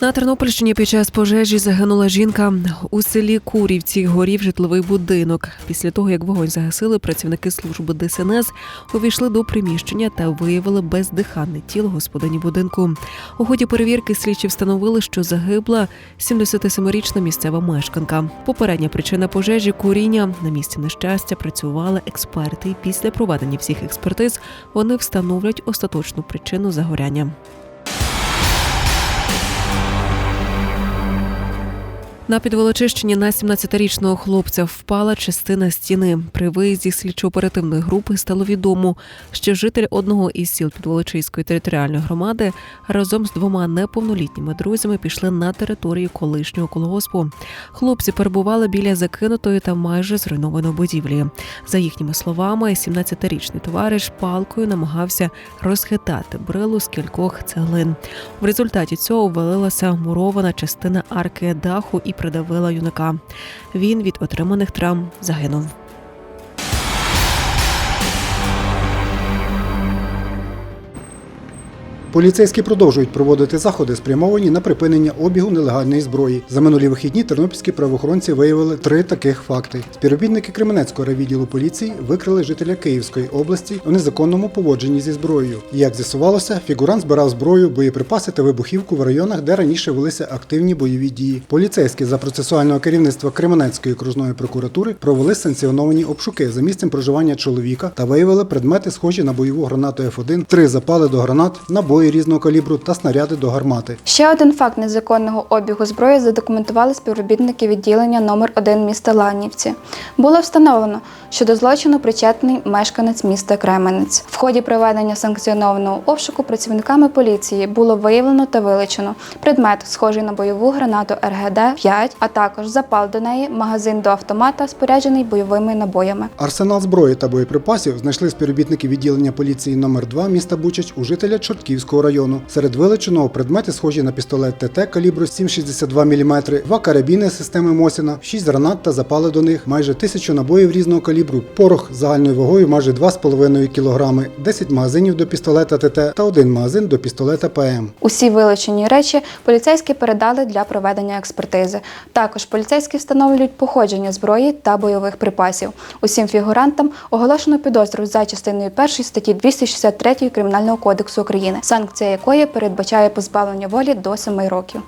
На Тернопільщині під час пожежі загинула жінка. У селі Курівці горів житловий будинок. Після того, як вогонь загасили, працівники служби ДСНС увійшли до приміщення та виявили бездиханне тіло господині будинку. У ході перевірки слідчі встановили, що загибла 77-річна місцева мешканка. Попередня причина пожежі куріння на місці нещастя працювали експерти. І після проведення всіх експертиз вони встановлять остаточну причину загоряння. На підволочищенні на 17-річного хлопця впала частина стіни. При виїзді слідчо-оперативної групи стало відомо, що житель одного із сіл Підволочиської територіальної громади разом з двома неповнолітніми друзями пішли на територію колишнього колгоспу. Хлопці перебували біля закинутої та майже зруйнованої будівлі. За їхніми словами, 17-річний товариш палкою намагався розхитати брилу з кількох цеглин. В результаті цього ввалилася мурована частина арки даху і придавила юнака. Він від отриманих травм загинув. Поліцейські продовжують проводити заходи, спрямовані на припинення обігу нелегальної зброї. За минулі вихідні тернопільські правоохоронці виявили три таких факти. Співробітники Кременецького райвідділу поліції викрили жителя Київської області у незаконному поводженні зі зброєю. Як з'ясувалося, фігурант збирав зброю, боєприпаси та вибухівку в районах, де раніше велися активні бойові дії. Поліцейські за процесуального керівництва Кременецької окружної прокуратури провели санкціоновані обшуки за місцем проживання чоловіка та виявили предмети, схожі на бойову гранату F1, три запали до гранат, набої різного калібру та снаряди до гармати. Ще один факт незаконного обігу зброї задокументували співробітники відділення номер 1 міста Ланівці. Було встановлено, що до злочину причетний мешканець міста Кременець. В ході проведення санкціонованого обшуку працівниками поліції було виявлено та вилучено предмет, схожий на бойову гранату РГД-5, а також запал до неї, магазин до автомата, споряджений бойовими набоями. Арсенал зброї та боєприпасів знайшли співробітники відділення поліції номер 2 міста Бучач у жителя Чортківського району. Серед вилученого предмети схожі на пістолет ТТ калібру 7,62 мм, два карабіни системи Мосіна, 6 гранат та запали до них, майже тисячу набоїв різного калібру, порох загальною вагою майже 2,5 кг, 10 магазинів до пістолета ТТ та один магазин до пістолета ПМ. Усі вилучені речі поліцейські передали для проведення експертизи. Також поліцейські встановлюють походження зброї та бойових припасів. Усім фігурантам оголошено підозру за частиною 1 статті 263 Кримінального кодексу України, санкція якої передбачає позбавлення волі до 7 років.